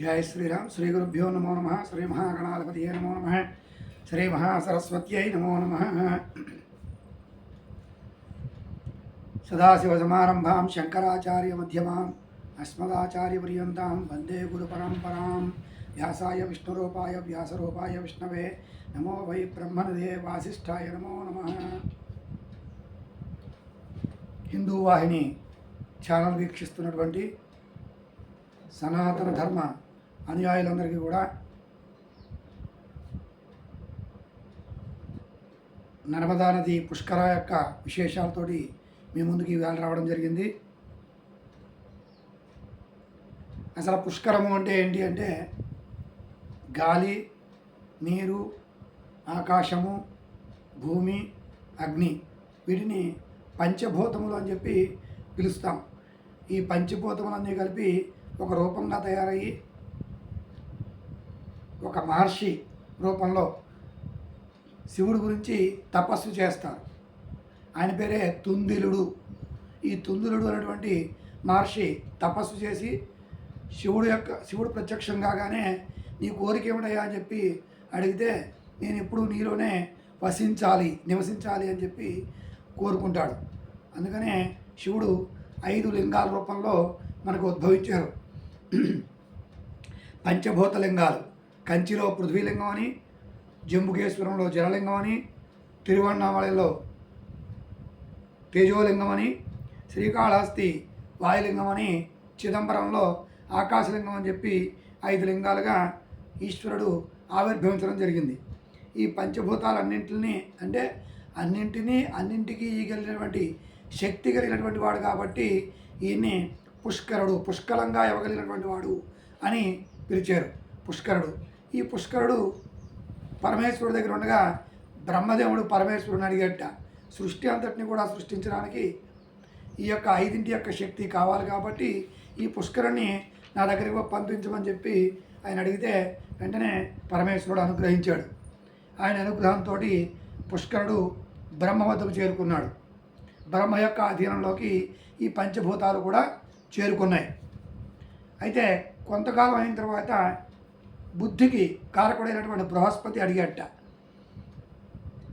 జయ శ్రీరామ్ శ్రీ గురుభ్యో నమో నమ శ్రీ మహాగణాధిపతి నమో నమ శ్రీ మహాసరస్వత్యై నమో నమ. సదాశివసమారంభాం శంకరాచార్య మధ్యమాం అస్మదాచార్యపర్యంతాం వందే గురు పరంపరాం. వ్యాసాయ విష్ణురూపాయ వ్యాసరూపాయ విష్ణవే. నమో వై బ్రహ్మణదే వాసిష్ఠాయ నమో నమ. హిందూ వాహిని ఛానల్ వీక్షిస్తున్నటువంటి సనాతన ధర్మ అనుయాయులందరికీ కూడా నర్మదా నది పుష్కర యొక్క విశేషాలతోటి మీ ముందుకి వేళ రావడం జరిగింది. అసలు పుష్కరము అంటే ఏంటి అంటే గాలి నీరు ఆకాశము భూమి అగ్ని వీటిని పంచభూతములు అని చెప్పి పిలుస్తాం. ఈ పంచభూతములన్నీ కలిపి ఒక రూపంగా తయారయ్యి ఒక మహర్షి రూపంలో శివుడి గురించి తపస్సు చేస్తారు. ఆయన పేరే తుందిలుడు. ఈ తుందిలుడు అనేటువంటి మహర్షి తపస్సు చేసి శివుడు యొక్క శివుడు ప్రత్యక్షం కాగానే నీ కోరిక ఏమిటయ్యా అని చెప్పి అడిగితే నేను ఎప్పుడు నీలోనే వసించాలి నివసించాలి అని చెప్పి కోరుకుంటాడు. అందుకనే శివుడు ఐదు లింగాల రూపంలో మనకు ఉద్భవించారు. పంచభూత లింగాలు. కంచిలో పృథ్వీలింగం అని జంబుకేశ్వరంలో జలలింగం అని తిరువണ്ണామలలో తేజోలింగం అని శ్రీకాళహస్తి వాయులింగం అని చిదంబరంలో ఆకాశలింగం అని చెప్పి ఐదు లింగాలుగా ఈశ్వరుడు ఆవిర్భవించడం జరిగింది. ఈ పంచభూతాలన్నింటినీ అంటే అన్నింటినీ అన్నింటికీ ఇవ్వగలిగినటువంటి శక్తి కలిగినటువంటి వాడు కాబట్టి ఈయన్ని పుష్కరుడు పుష్కలంగా ఇవ్వగలిగినటువంటి వాడు అని పిలిచారు. పుష్కరుడు. ఈ పుష్కరుడు పరమేశ్వరుడి దగ్గర ఉండగా బ్రహ్మదేవుడు పరమేశ్వరుని అడిగట. సృష్టి అంతటిని కూడా సృష్టించడానికి ఈ యొక్క ఐదింటి యొక్క శక్తి కావాలి కాబట్టి ఈ పుష్కరుణ్ణి నా దగ్గరికి పంపించమని చెప్పి ఆయన అడిగితే వెంటనే పరమేశ్వరుడు అనుగ్రహించాడు. ఆయన అనుగ్రహంతో పుష్కరుడు బ్రహ్మ వద్దకు చేరుకున్నాడు. బ్రహ్మ యొక్క అధీనంలోకి ఈ పంచభూతాలు కూడా చేరుకున్నాయి. అయితే కొంతకాలం అయిన తర్వాత బుద్ధికి కారకుడైనటువంటి బృహస్పతి అడిగట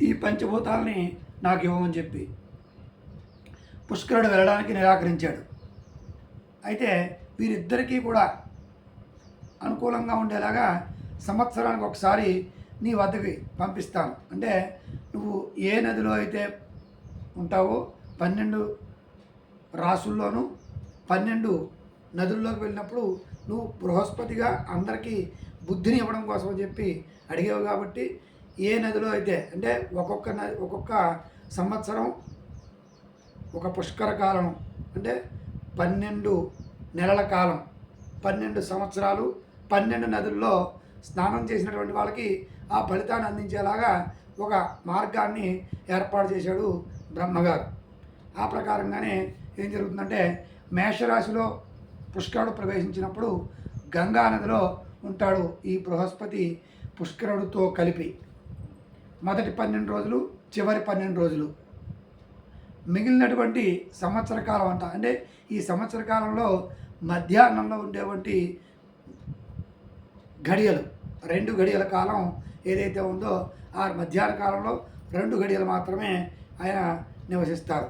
ఈ పంచభూతాలని నాకు ఇవ్వమని చెప్పి. పుష్కరుడు వెళ్ళడానికి నిరాకరించాడు. అయితే వీరిద్దరికీ కూడా అనుకూలంగా ఉండేలాగా సంవత్సరానికి ఒకసారి నీ వద్దకి పంపిస్తాను. అంటే నువ్వు ఏ నదిలో అయితే ఉంటావో పన్నెండు రాసుల్లోనూ పన్నెండు నదుల్లోకి వెళ్ళినప్పుడు నువ్వు బృహస్పతిగా అందరికీ బుద్ధిని ఇవ్వడం కోసం అని చెప్పి అడిగావు కాబట్టి ఏ నదిలో అయితే అంటే ఒక్కొక్క నది ఒక్కొక్క సంవత్సరం ఒక పుష్కర కాలం అంటే పన్నెండు నెలల కాలం పన్నెండు సంవత్సరాలు పన్నెండు నదుల్లో స్నానం చేసినటువంటి వాళ్ళకి ఆ ఫలితాన్ని అందించేలాగా ఒక మార్గాన్ని ఏర్పాటు చేశాడు బ్రహ్మగారు. ఆ ప్రకారంగానే ఏం జరుగుతుందంటే మేషరాశిలో పుష్కరుడు ప్రవేశించినప్పుడు గంగా నదిలో ఉంటాడు ఈ బృహస్పతి పుష్కరుడితో కలిపి. మొదటి పన్నెండు రోజులు చివరి పన్నెండు రోజులు. మిగిలినటువంటి సంవత్సర కాలం అంట అంటే ఈ సంవత్సర కాలంలో మధ్యాహ్నంలో ఉండేటువంటి గడియలు రెండు గడియల కాలం ఏదైతే ఉందో ఆ మధ్యాహ్న కాలంలో రెండు గడియలు మాత్రమే ఆయన నివసిస్తారు.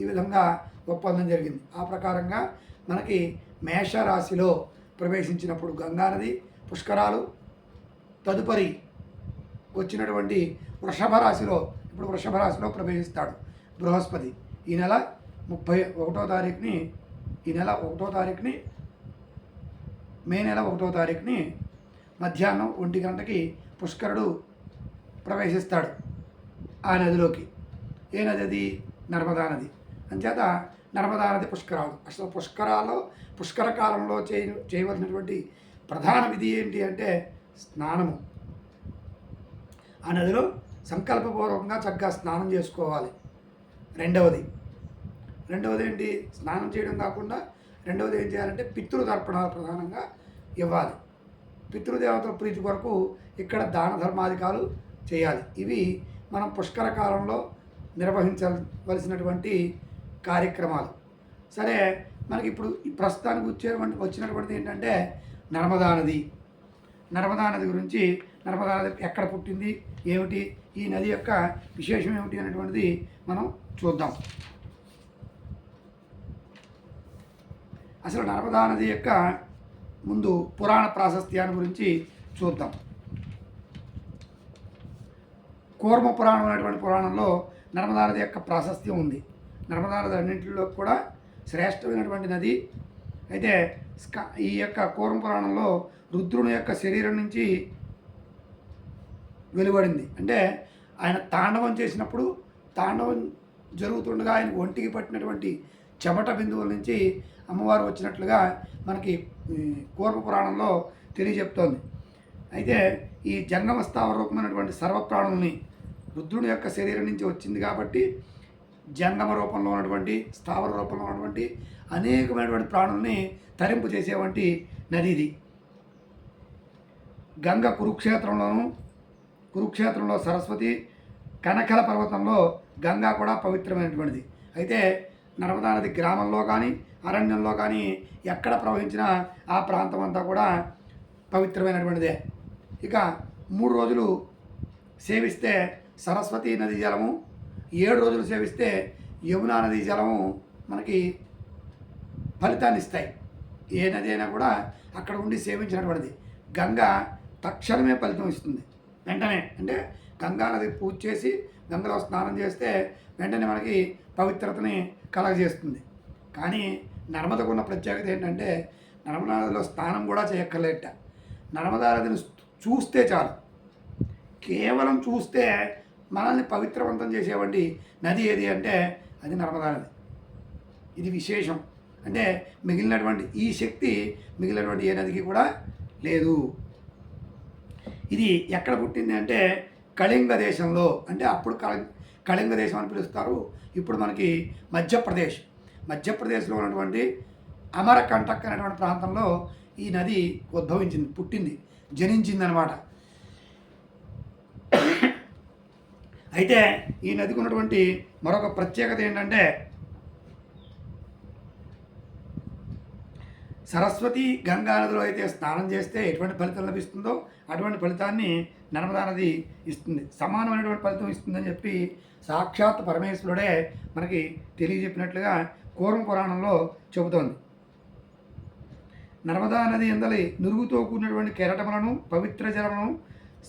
ఈ విధంగా ఒప్పందం జరిగింది. ఆ ప్రకారంగా మనకి మేషరాశిలో ప్రవేశించినప్పుడు గంగానది పుష్కరాలు తదుపరి వచ్చినటువంటి వృషభ రాశిలో ఇప్పుడు వృషభ రాశిలో ప్రవేశిస్తాడు బృహస్పతి. ఈ నెల ముప్పై ఒకటో తారీఖుని ఈ నెల ఒకటో తారీఖుని మే నెల ఒకటో తారీఖుని మధ్యాహ్నం ఒంటి గంటకి పుష్కరుడు ప్రవేశిస్తాడు ఆ నదిలోకి. ఏ నది అది? నర్మదా నది. అంచేత నర్మదా నది పుష్కరాలు. అసలు పుష్కరాలు పుష్కర కాలంలో చేయ చేయవలసినటువంటి ప్రధాన విధి ఏంటి అంటే స్నానము. ఆ నదిలో సంకల్పపూర్వకంగా చక్కగా స్నానం చేసుకోవాలి. రెండవది రెండవది ఏంటి? స్నానం చేయడం కాకుండా రెండవది ఏం చేయాలంటే పితృతర్పణాలు ప్రధానంగా ఇవ్వాలి. పితృదేవతల ప్రీతి కొరకు ఇక్కడ దాన ధర్మాధికాలు చేయాలి. ఇవి మనం పుష్కర కాలంలో నిర్వహించవలసినటువంటి కార్యక్రమాలు. సరే మనకి ఇప్పుడు ప్రస్తుతానికి వచ్చేటువంటి వచ్చినటువంటిది ఏంటంటే నర్మదా నది. నర్మదా నది గురించి నర్మదా నది ఎక్కడ పుట్టింది ఏమిటి ఈ నది యొక్క విశేషం ఏమిటి అనేటువంటిది మనం చూద్దాం. అసలు నర్మదా నది యొక్క ముందు పురాణ ప్రాశస్త్యాన్ని గురించి చూద్దాం. కూర్మ పురాణం అనేటువంటి పురాణంలో నర్మదా నది యొక్క ప్రాశస్త్యం ఉంది. నర్మదా నది అన్నింటిలో కూడా శ్రేష్టమైనటువంటి నది. అయితే స్క- ఈ యొక్క కూరం పురాణంలో రుద్రుని యొక్క శరీరం నుంచి వెలువడింది. అంటే ఆయన తాండవం చేసినప్పుడు తాండవం జరుగుతుండగా ఆయన ఒంటికి పట్టినటువంటి చెమట బిందువుల నుంచి అమ్మవారు వచ్చినట్లుగా మనకి కూర్మ పురాణంలో తెలియజెప్తోంది. అయితే ఈ జంగమ రూపమైనటువంటి సర్వప్రాణుల్ని రుద్రుని యొక్క శరీరం నుంచి వచ్చింది కాబట్టి జంగమ రూపంలో ఉన్నటువంటి స్థావర రూపంలో ఉన్నటువంటి అనేకమైనటువంటి ప్రాణుల్ని తరింపు చేసేవంటి నది ఇది. గంగ కురుక్షేత్రంలోను కురుక్షేత్రంలో సరస్వతి కనకల పర్వతంలో గంగా కూడా పవిత్రమైనటువంటిది. అయితే నర్మదా నది గ్రామంలో కానీ అరణ్యంలో కానీ ఎక్కడ ప్రవహించినా ఆ ప్రాంతం అంతా కూడా పవిత్రమైనటువంటిదే. ఇక మూడు రోజులు సేవిస్తే సరస్వతి నది జలము ఏడు రోజులు సేవిస్తే యమునా నది జలము మనకి ఫలితాన్ని ఇస్తాయి. ఏ నది అయినా కూడా అక్కడ ఉండి సేవించినటువంటిది. గంగ తక్షణమే ఫలితం ఇస్తుంది. వెంటనే అంటే గంగా నది పూజ చేసి గంగలో స్నానం చేస్తే వెంటనే మనకి పవిత్రతని కలగజేస్తుంది. కానీ నర్మదకు ఉన్న ప్రత్యేకత ఏంటంటే నర్మదా నదిలో స్నానం కూడా చేయక్కర్లేట నర్మదా నదిని చూస్తే చాలు. కేవలం చూస్తే మనల్ని పవిత్రవంతం చేసేవంటి నది ఏది అంటే అది నర్మదా నది. ఇది విశేషం. అంటే మిగిలినటువంటి ఈ శక్తి మిగిలినటువంటి ఏ నదికి కూడా లేదు. ఇది ఎక్కడ పుట్టింది అంటే కళింగ దేశంలో అంటే అప్పుడు కళ కళింగ దేశం అని పిలుస్తారు. ఇప్పుడు మనకి మధ్యప్రదేశ్. మధ్యప్రదేశ్లో ఉన్నటువంటి అమరకంటక్ అనేటువంటి ప్రాంతంలో ఈ నది ఉద్భవించింది పుట్టింది జనించింది అనమాట అయితే ఈ నదికి ఉన్నటువంటి మరొక ప్రత్యేకత ఏంటంటే సరస్వతి గంగా నదిలో అయితే స్నానం చేస్తే ఎటువంటి ఫలితం లభిస్తుందో అటువంటి ఫలితాన్ని నర్మదా నది ఇస్తుంది. సమానమైనటువంటి ఫలితం ఇస్తుందని చెప్పి సాక్షాత్ పరమేశ్వరుడే మనకి తెలియజెప్పినట్లుగా కూర్మ పురాణంలో చెబుతోంది. నర్మదా నది ఎందలి నురుగుతో కూడినటువంటి కెరటములను పవిత్ర జలములను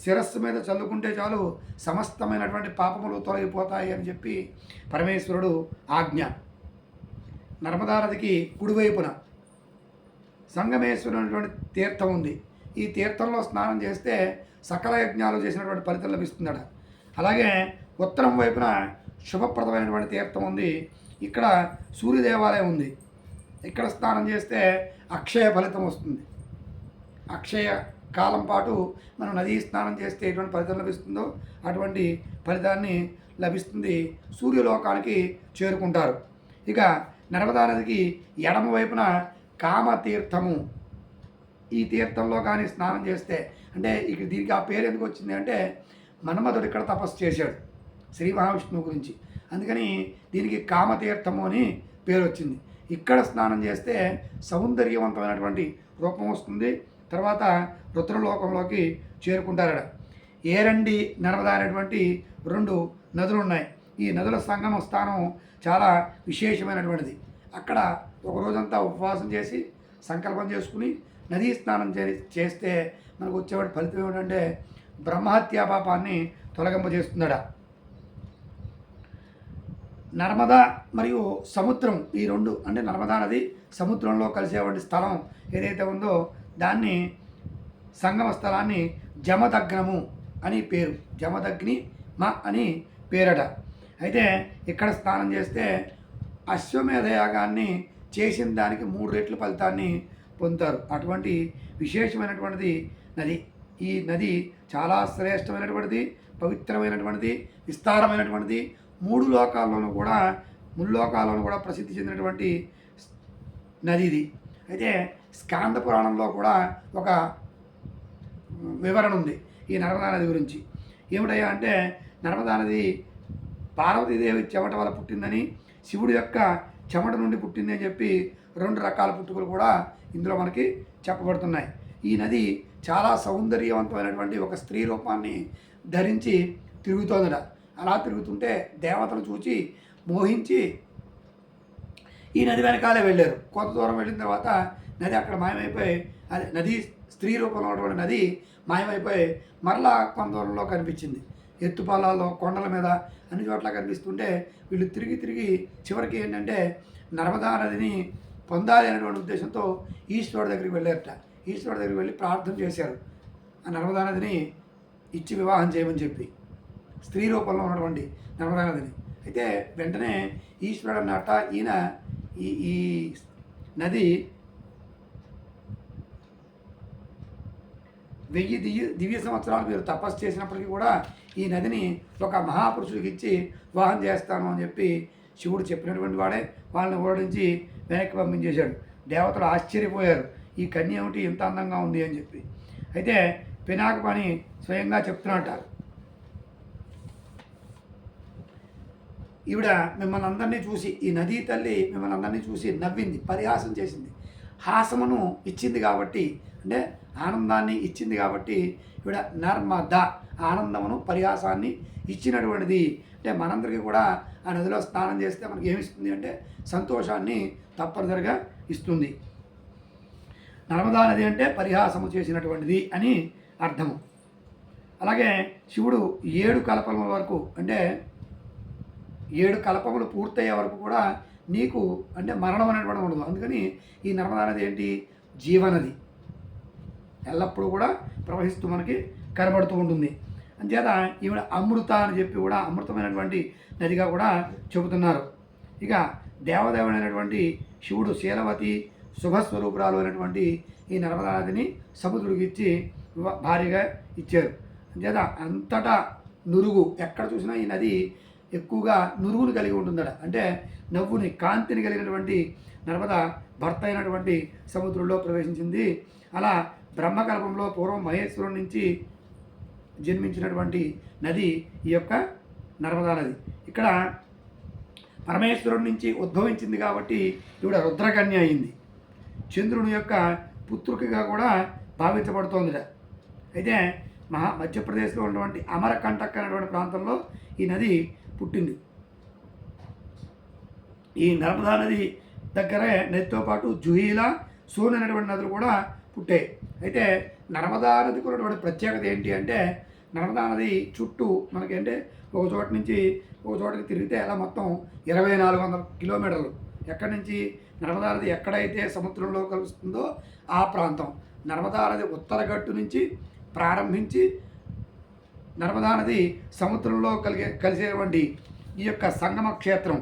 శిరస్సు మీద చల్లుకుంటే చాలు సమస్తమైనటువంటి పాపములు తొలగిపోతాయి అని చెప్పి పరమేశ్వరుడు ఆజ్ఞ. నర్మదా నదికి కుడివైపున సంగమేశ్వరుడు అనేటువంటి తీర్థం ఉంది. ఈ తీర్థంలో స్నానం చేస్తే సకల యజ్ఞాలు చేసినటువంటి ఫలితం లభిస్తుందట. అలాగే ఉత్తరం వైపున శుభప్రదమైనటువంటి తీర్థం ఉంది. ఇక్కడ సూర్య దేవాలయం ఉంది. ఇక్కడ స్నానం చేస్తే అక్షయ ఫలితం వస్తుంది. అక్షయ కాలం పాటు మనం నదీ స్నానం చేస్తే ఎటువంటి ఫలితం లభిస్తుందో అటువంటి ఫలితాన్ని లభిస్తుంది సూర్యలోకానికి చేరుకుంటారు. ఇక నర్మదా నదికి ఎడమ వైపున కామతీర్థము. ఈ తీర్థంలో కానీ స్నానం చేస్తే అంటే ఇక దీనికి ఆ పేరు ఎందుకు వచ్చింది అంటే మన్మధుడు ఇక్కడ తపస్సు చేశాడు శ్రీ మహావిష్ణువు గురించి. అందుకని దీనికి కామతీర్థము అని పేరు వచ్చింది. ఇక్కడ స్నానం చేస్తే సౌందర్యవంతమైనటువంటి రూపం వస్తుంది. తర్వాత రుద్రలోకంలోకి చేరుకుంటారట. ఏరండి నర్మదా అనేటువంటి రెండు నదులు ఉన్నాయి ఈ నదుల సంగమ స్థానం చాలా విశేషమైనటువంటిది. అక్కడ ఒక రోజంతా ఉపవాసం చేసి సంకల్పం చేసుకుని నదీ స్నానం చే చేస్తే మనకు వచ్చేవాడి ఫలితం ఏమిటంటే బ్రహ్మహత్యా పాపాన్ని తొలగింపజేస్తుందట. నర్మదా మరియు సముద్రం ఈ రెండు అంటే నర్మదా నది సముద్రంలో కలిసేటువంటి స్థలం ఏదైతే ఉందో దాన్ని సంగమ స్థలాన్ని జమదగ్నము అని పేరు. జమదగ్ని మ అని పేరట. అయితే ఇక్కడ స్నానం చేస్తే అశ్వమేధ యాగాన్ని చేసిన దానికి మూడు రెట్ల ఫలితాన్ని పొందుతారు. అటువంటి విశేషమైనటువంటిది నది. ఈ నది చాలా శ్రేష్టమైనటువంటిది పవిత్రమైనటువంటిది విస్తారమైనటువంటిది. మూడు లోకాల్లోనూ కూడా ముల్లోకాల్లోనూ కూడా ప్రసిద్ధి చెందినటువంటి నది ఇది. అయితే స్కాంద పురాణంలో కూడా ఒక వివరణ ఉంది ఈ నర్మదా నది గురించి. ఏమిటయ్యా అంటే నర్మదా నది పార్వతీదేవి చెమట వల్ల పుట్టిందని శివుడి యొక్క చెమట నుండి పుట్టిందని చెప్పి రెండు రకాల పుట్టుకలు కూడా ఇందులో మనకి చెప్పబడుతున్నాయి. ఈ నది చాలా సౌందర్యవంతమైనటువంటి ఒక స్త్రీ రూపాన్ని ధరించి తిరుగుతోందట. అలా తిరుగుతుంటే దేవతలు చూచి మోహించి ఈ నది వెనకాలే వెళ్ళారు. కొంత దూరం వెళ్ళిన తర్వాత నది అక్కడ మాయమైపోయి అదే నది స్త్రీ రూపంలో ఉన్నటువంటి నది మాయమైపోయి మరలా కొంత దూరంలో కనిపించింది. ఎత్తుపాలాల్లో కొండల మీద అన్ని చోట్ల కనిపిస్తుంటే వీళ్ళు తిరిగి తిరిగి చివరికి ఏంటంటే నర్మదా నదిని పొందాలి అనేటువంటి ఉద్దేశంతో ఈశ్వరుడు దగ్గరికి వెళ్ళారట. ఈశ్వరుడు దగ్గరికి వెళ్ళి ప్రార్థన చేశారు. ఆ నర్మదా నదిని ఇచ్చి వివాహం చేయమని చెప్పి. స్త్రీ రూపంలో ఉన్నటువంటి నర్మదా నదిని. అయితే వెంటనే ఈశ్వరుడు అన్నట్ట ఈయన ఈ ఈ నది వెయ్యి దివ్య దివ్య సంవత్సరాలు మీరు తపస్సు చేసినప్పటికీ కూడా ఈ నదిని ఒక మహాపురుషుడికి ఇచ్చి వివాహం చేస్తాను అని చెప్పి శివుడు చెప్పినటువంటి వాడే. వాళ్ళని ఓడించి వెనక్కి పంపించేశాడు. దేవతలు ఆశ్చర్యపోయారు. ఈ కన్య ఏమిటి? ఇంత అందంగా ఉంది అని చెప్పి. అయితే పినాకపని స్వయంగా చెప్తున్నట్ట ఈవిడ మిమ్మల్ని అందరినీ చూసి ఈ నదీ తల్లి మిమ్మల్ని అందరినీ చూసి నవ్వింది పరిహాసం చేసింది. హాసమును ఇచ్చింది కాబట్టి అంటే ఆనందాన్ని ఇచ్చింది కాబట్టి ఈవిడ నర్మద ఆనందమును పరిహాసాన్ని ఇచ్చినటువంటిది. అంటే మనందరికీ కూడా ఆ నదిలో స్నానం చేస్తే మనకి ఏమిస్తుంది అంటే సంతోషాన్ని తప్పనిసరిగా ఇస్తుంది. నర్మదా నది అంటే పరిహాసము చేసినటువంటిది అని అర్థము. అలాగే శివుడు ఏడు కల్పముల వరకు అంటే ఏడు కల్పములు పూర్తయ్యే వరకు కూడా నీకు అంటే మరణం అనేటువంటి ఉండదు. అందుకని ఈ నర్మదా నది ఏంటి? జీవనది ఎల్లప్పుడూ కూడా ప్రవహిస్తూ మనకి కనబడుతూ ఉంటుంది. అంచేత ఈవిడ అమృత అని చెప్పి కూడా అమృతమైనటువంటి నదిగా కూడా చెబుతున్నారు. ఇక దేవదేవుడైనటువంటి శివుడు శీలవతి శుభస్వరూపురాలు అనేటువంటి ఈ నర్మదా నదిని సముద్రుడికి ఇచ్చి భారీగా ఇచ్చారు. అంచేత అంతటా నురుగు ఎక్కడ చూసినా ఈ నది ఎక్కువగా నురుగును కలిగి ఉంటుందట. అంటే నవ్వుని కాంతిని కలిగినటువంటి నర్మద భర్త అయినటువంటి సముద్రంలో ప్రవేశించింది. అలా బ్రహ్మకల్పంలో పూర్వం మహేశ్వరం నుంచి జన్మించినటువంటి నది ఈ యొక్క నర్మదా నది ఇక్కడ పరమేశ్వరం నుంచి ఉద్భవించింది కాబట్టి ఈవిడ రుద్రకన్య అయింది. చంద్రుని యొక్క పుత్రుకిగా కూడా భావించబడుతోందిట. అయితే మహా మధ్యప్రదేశ్లో ఉన్నటువంటి అమరకంటక్ అనేటువంటి ప్రాంతంలో ఈ నది పుట్టింది. ఈ నర్మదా నది దగ్గరే నదితో పాటు జుహీలా సోన్ అనేటువంటి నదులు కూడా పుట్టాయి. అయితే నర్మదా నదికి ఉన్నటువంటి ప్రత్యేకత ఏంటి అంటే నర్మదా నది చుట్టూ మనకి అంటే ఒక చోట నుంచి ఒక చోటకి తిరిగితే అలా మొత్తం ఇరవై నాలుగు వందల కిలోమీటర్లు. ఎక్కడి నుంచి నర్మదా నది ఎక్కడైతే సముద్రంలో కలుస్తుందో ఆ ప్రాంతం. నర్మదా నది ఉత్తర గట్టు నుంచి ప్రారంభించి నర్మదా నది సముద్రంలో కలిగే కలిసేటువంటి ఈ యొక్క సంగమ క్షేత్రం.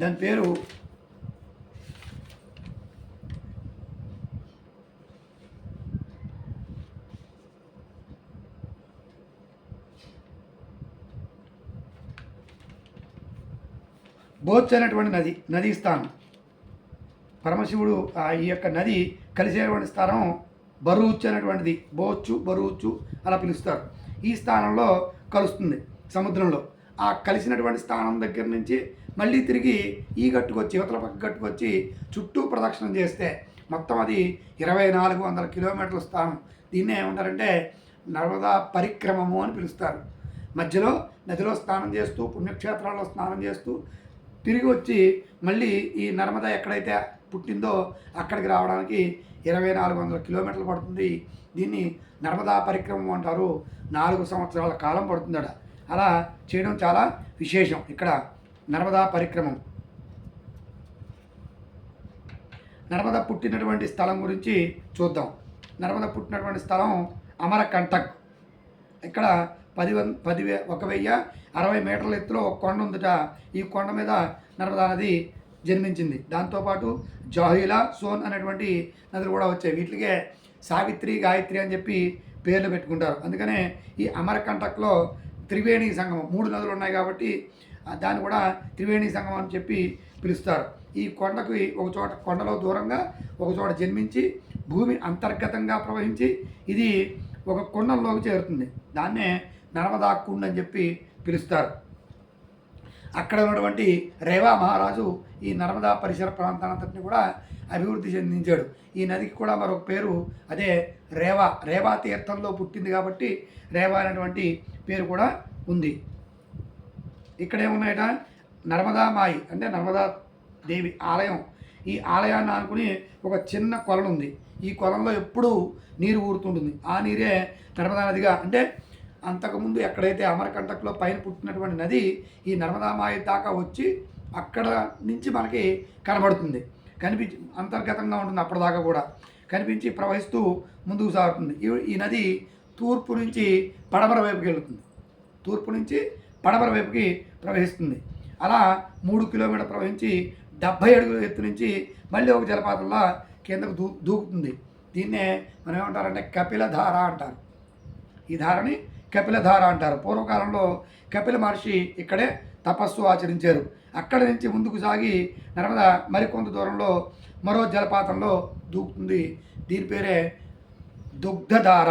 దాని పేరు బోచ్ అనేటువంటి నది నదీ స్థానం పరమశివుడు ఆ ఈ యొక్క నది కలిసేటువంటి స్థానం బరువుచ్చు అనేటువంటిది. బోచ్చు బరువుచ్చు అలా పిలుస్తారు. ఈ స్థానంలో కలుస్తుంది సముద్రంలో. ఆ కలిసినటువంటి స్థానం దగ్గర నుంచి మళ్ళీ తిరిగి ఈ గట్టుకొచ్చి ఇవతల పక్క గట్టుకొచ్చి చుట్టూ ప్రదక్షిణం చేస్తే మొత్తం అది ఇరవై నాలుగు వందల కిలోమీటర్ల స్థానం. దీన్నే ఏమంటారంటే నర్మదా పరిక్రమము అని పిలుస్తారు. మధ్యలో నదిలో స్నానం చేస్తూ పుణ్యక్షేత్రాల్లో స్నానం చేస్తూ తిరిగి వచ్చి మళ్ళీ ఈ నర్మదా ఎక్కడైతే పుట్టిందో అక్కడికి రావడానికి ఇరవై నాలుగు వందల కిలోమీటర్లు పడుతుంది. దీన్ని నర్మదా పరిక్రమం అంటారు. నాలుగు సంవత్సరాల కాలం పడుతుందట. అలా చేయడం చాలా విశేషం. ఇక్కడ నర్మదా పరిక్రమం. నర్మద పుట్టినటువంటి స్థలం గురించి చూద్దాం. నర్మద పుట్టినటువంటి స్థలం అమరకంటక్. ఇక్కడ పది వన్ పది వే ఒక వెయ్యి అరవై మీటర్ల ఎత్తులో ఒక కొండ ఉందట. ఈ కొండ మీద నర్మదా నది జన్మించింది. దాంతోపాటు జాహిలా సోన్ అనేటువంటి నదులు కూడా వచ్చాయి. వీటికే సావిత్రి గాయత్రి అని చెప్పి పేర్లు పెట్టుకుంటారు. అందుకనే ఈ అమరకంటక్లో త్రివేణి సంగమం మూడు నదులు ఉన్నాయి కాబట్టి దాన్ని కూడా త్రివేణి సంగమం అని చెప్పి పిలుస్తారు. ఈ కొండకి ఒక చోట కొండలో దూరంగా ఒక చోట జన్మించి భూమి అంతర్గతంగా ప్రవహించి ఇది ఒక కుండంలోకి చేరుతుంది. దాన్నే నర్మదా కుండ్ అని చెప్పి పిలుస్తారు. అక్కడ ఉన్నటువంటి రేవా మహారాజు ఈ నర్మదా పరిసర ప్రాంతాలంతటిని కూడా అభివృద్ధి చెందించాడు. ఈ నదికి కూడా మరొక పేరు అదే రేవా రేవా తీర్థంలో పుట్టింది కాబట్టి రేవా అనేటువంటి పేరు కూడా ఉంది. ఇక్కడ ఏమున్నాయట? నర్మదా మాయి అంటే నర్మదా దేవి ఆలయం. ఈ ఆలయాన్ని ఆనుకుని ఒక చిన్న కొలను ఉంది. ఈ కొలంలో ఎప్పుడూ నీరు ఊరుతుంటుంది. ఆ నీరే నర్మదా నదిగా అంటే అంతకుముందు ఎక్కడైతే అమరకంటకులో పైన పుట్టినటువంటి నది ఈ నర్మదామాయి దాకా వచ్చి అక్కడ నుంచి మనకి కనబడుతుంది. కనిపించి అంతర్గతంగా ఉంటుంది అప్పటిదాకా కూడా. కనిపించి ప్రవహిస్తూ ముందుకు సాగుతుంది. ఈ- ఈ నది తూర్పు నుంచి పడమర వైపుకి వెళుతుంది. తూర్పు నుంచి పడమర వైపుకి ప్రవహిస్తుంది. అలా మూడు కిలోమీటర్ ప్రవహించి డెబ్భై అడుగుల ఎత్తు నుంచి మళ్ళీ ఒక జలపాతంలో కిందకు దూ దూకుతుంది. దీన్నే మనం ఏమంటారంటే కపిలధార అంటారు. ఈ ధారని కపిలధార అంటారు. పూర్వకాలంలో కపిల మహర్షి ఇక్కడే తపస్సు ఆచరించారు. అక్కడి నుంచి ముందుకు సాగి నర్మద మరికొంత దూరంలో మరో జలపాతంలో దూకుతుంది దీని పేరే దుగ్ధధార.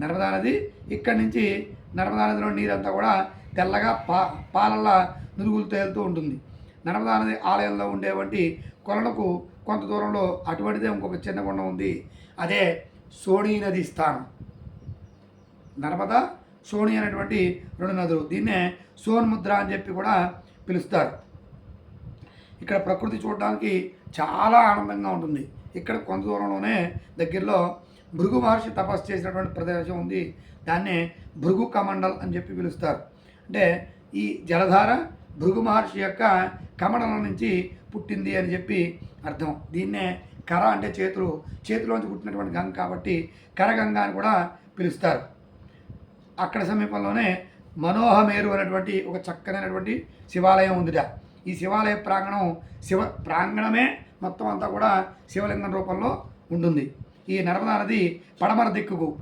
నర్మదా నది ఇక్కడి నుంచి నర్మదా నదిలో నీరంతా కూడా తెల్లగా పా పాలల్లా నురుగులు తేలుతూ ఉంటుంది. నర్మదా నది ఆలయంలో ఉండేవంటి కొలలకు కొంత దూరంలో అటువంటిదే ఇంకొక చిన్న కొండ ఉంది. అదే సోణీ నది స్థానం. నర్మదా సోని అనేటువంటి రెండు నదులు. దీన్నే సోన్ముద్ర అని చెప్పి కూడా పిలుస్తారు. ఇక్కడ ప్రకృతి చూడడానికి చాలా ఆనందంగా ఉంటుంది. ఇక్కడ కొంత దూరంలోనే దగ్గరలో భృగు మహర్షి తపస్సు చేసినటువంటి ప్రదేశం ఉంది. దాన్నే భృగు కమండల్ అని చెప్పి పిలుస్తారు. అంటే ఈ జలధార భృగు మహర్షి యొక్క కమండలం నుంచి పుట్టింది అని చెప్పి అర్థం. దీన్నే కర అంటే చేతులు. చేతిలోంచి పుట్టినటువంటి గంగ కాబట్టి కరగంగ అని కూడా పిలుస్తారు. అక్కడ సమీపంలోనే మనోహమేరు అనేటువంటి ఒక చక్కనైనటువంటి శివాలయం ఉందిట. ఈ శివాలయ ప్రాంగణం శివ ప్రాంగణమే మొత్తం అంతా కూడా శివలింగం రూపంలో ఉంటుంది. ఈ నర్మదా నది పడమర దిక్కుకు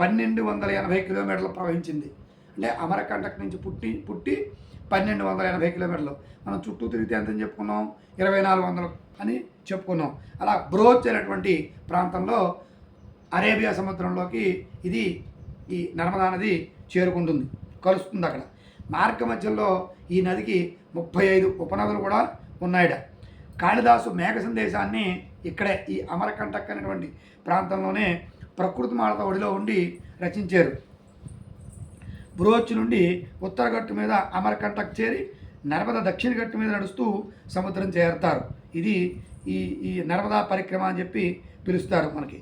పన్నెండు వందల ఎనభై కిలోమీటర్లు ప్రవహించింది. అంటే అమరకంటక్ నుంచి పుట్టి పుట్టి పన్నెండు వందల ఎనభై కిలోమీటర్లు. మనం చుట్టూ తిరిగితే ఎంత చెప్పుకున్నాం? ఇరవై నాలుగు వందలు అని చెప్పుకున్నాం. అలా బ్రోచ్ అనేటువంటి ప్రాంతంలో అరేబియా సముద్రంలోకి ఇది ఈ నర్మదా నది చేరుకుంటుంది కలుస్తుంది అక్కడ. మార్గ మధ్యలో ఈ నదికి ముప్పై ఐదు ఉపనదులు కూడా ఉన్నాయట. కాళిదాసు మేఘ సందేశాన్ని ఇక్కడే ఈ అమరకంటక్ అనేటువంటి ప్రాంతంలోనే ప్రకృతి మాలత ఒడిలో ఉండి రచించారు. బ్రోచ్ నుండి ఉత్తర గట్టు మీద అమరకంటక్ చేరి నర్మదా దక్షిణ గట్టు మీద నడుస్తూ సముద్రం చేరుతారు. ఇది ఈ ఈ నర్మదా పరిక్రమ అని చెప్పి పిలుస్తారు మనకి.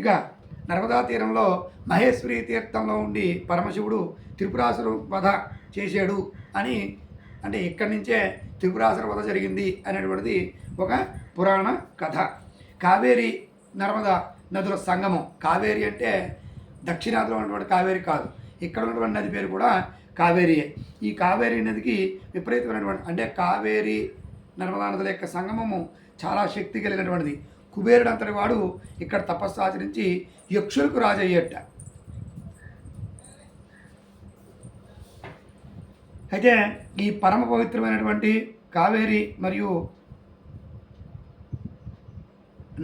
ఇక నర్మదా తీరంలో మహేశ్వరి తీర్థంలో ఉండి పరమశివుడు త్రిపురాసురు వధ చేశాడు అని అంటే ఇక్కడి నుంచే త్రిపురాసుర వధ జరిగింది అనేటువంటిది ఒక పురాణ కథ. కావేరి నర్మదా నదుల సంగమం. కావేరి అంటే దక్షిణాదిలో ఉన్నటువంటి కావేరి కాదు. ఇక్కడ ఉన్నటువంటి నది పేరు కూడా కావేరియే. ఈ కావేరి నదికి విపరీతమైనటువంటి అంటే కావేరి నర్మదా నదుల యొక్క సంగమము చాలా శక్తి కలిగినటువంటిది. కుబేరుడు అంతటి వాడు ఇక్కడ తపస్సు ఆచరించి యక్షులకు రాజయ్యట. అయితే ఈ పరమ పవిత్రమైనటువంటి కావేరి మరియు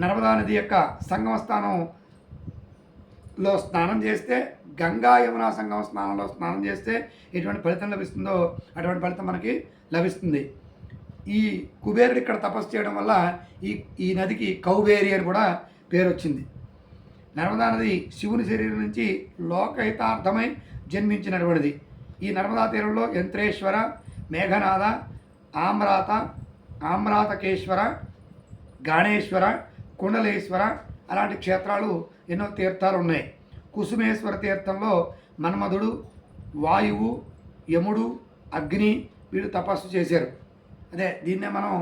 నర్మదా నది యొక్క సంగమ స్థానంలో స్నానం చేస్తే గంగా యమునా సంగమ స్నానంలో స్నానం చేస్తే ఎటువంటి ఫలితం లభిస్తుందో అటువంటి ఫలితం మనకి లభిస్తుంది. ఈ కుబేరుడు ఇక్కడ తపస్సు చేయడం వల్ల ఈ ఈ నదికి కౌబేరి అని కూడా పేరు వచ్చింది నర్మదా నది శివుని శరీరం నుంచి లోకహితార్థమై జన్మించినటువంటిది. ఈ నర్మదా తీరంలో యంత్రేశ్వర మేఘనాథ ఆమ్రాత ఆమ్రాతకేశ్వర గాణేశ్వర కుండలేశ్వర అలాంటి క్షేత్రాలు ఎన్నో తీర్థాలు ఉన్నాయి కుసుమేశ్వర తీర్థంలో మన్మధుడు వాయువు యముడు అగ్ని వీళ్ళు తపస్సు చేశారు. అదే దీన్నే మనం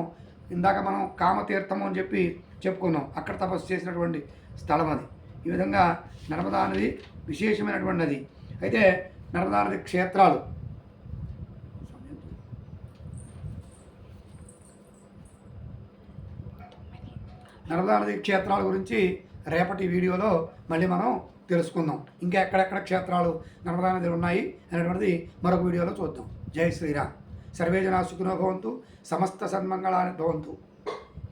ఇందాక మనం కామతీర్థము అని చెప్పి చెప్పుకున్నాం. అక్కడ తపస్సు చేసినటువంటి స్థలం అది. ఈ విధంగా నర్మదా నది విశేషమైనటువంటి నది అయితే నర్మదా నది క్షేత్రాలు. నర్మదా నది క్షేత్రాల గురించి రేపటి వీడియోలో మళ్ళీ మనం తెలుసుకుందాం. ఇంకా ఎక్కడెక్కడ క్షేత్రాలు నర్మదా నదిలో ఉన్నాయి అనేటువంటిది మరొక వీడియోలో చూద్దాం. జై శ్రీరామ్. సర్వే జనా సుఖినో భవంతు సమస్త సన్మంగళాన్ని భవంతు.